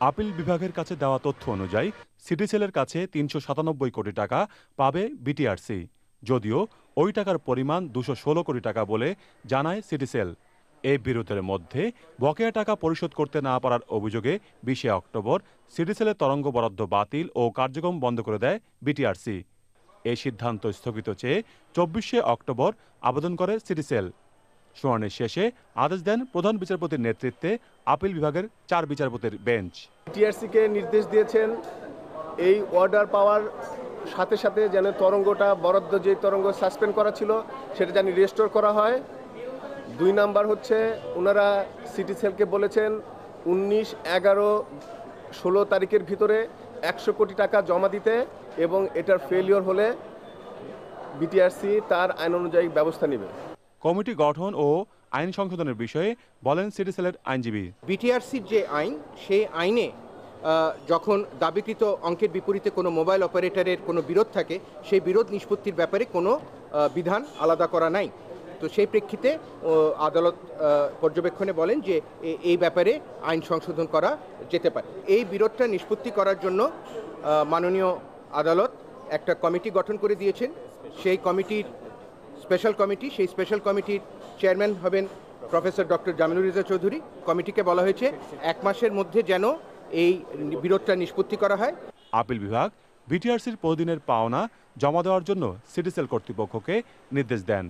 Appeal বিভাগের কাছে দেওয়া তথ্য অনুযায়ী, সিটিসেলের কাছে তিনশো সাতানব্বই কোটি টাকা পাবে বিটিআরসি। যদিও ওই টাকার পরিমাণ দুশো ষোলো কোটি টাকা বলে জানায় সিটিসেল। এই বিরোধের মধ্যে বকেয়া টাকা পরিশোধ করতে না পারার অভিযোগে বিশে অক্টোবর সিটিসেলের তরঙ্গ বরাদ্দ বাতিল ও কার্যক্রম বন্ধ করে দেয় বিটিআরসি। এই সিদ্ধান্ত স্থগিত চেয়ে চব্বিশে অক্টোবর আবেদন করে সিটিসেল। শুনানি শেষে আদেশ দেন প্রধান বিচারপতির নেতৃত্বে আপিল বিভাগের চার বিচারপতির বেঞ্চ। টিআরসিকে নির্দেশ দিয়েছেন এই অর্ডার পাওয়ার সাথে সাথে যেন তরঙ্গটা বরাদ্দ যে তরঙ্গ সাসপেন্ড করা ছিল, সেটা যেন রেস্টোর করা হয়। দুই নাম্বার হচ্ছে ওনারা সিটি সেলকে বলেছেন উনিশ, এগারো, ষোলো তারিখের ভিতরে একশো কোটি টাকা জমা দিতে এবং এটার ফেলিওর হলে বিটিআরসি তার আইন অনুযায়ী ব্যবস্থা নেবে। কমিটি গঠন ও আইন সংশোধনের বিষয়ে বলেন সিটিসেলের আইনজীবী। বিটিআরসির যে আইন, সেই আইনে যখন দাবিকৃত অঙ্কের বিপরীতে কোনো মোবাইল অপারেটরের কোনো বিরোধ থাকে, সেই বিরোধ নিষ্পত্তির ব্যাপারে কোনো বিধান আলাদা করা নাই। তো সেই প্রেক্ষিতে আদালত পর্যবেক্ষণে বলেন যে এই ব্যাপারে আইন সংশোধন করা যেতে পারে। এই বিরোধটা নিষ্পত্তি করার জন্য মাননীয় আদালত একটা কমিটি গঠন করে দিয়েছেন। সেই কমিটির স্পেশাল কমিটি সেই স্পেশাল কমিটির চেয়ারম্যান হবেন প্রফেসর ডক্টর জামিনুর রেজা চৌধুরী কমিটিকে বলা হয়েছে এক মাসের মধ্যে যেন এই বিরোধটা নিষ্পত্তি করা হয়। আপিল বিভাগ বিটিআরসির প্রতিদিনের পাওনা জমা দেওয়ার জন্য সিটিসেল কর্তৃপক্ষকে নির্দেশ দেন।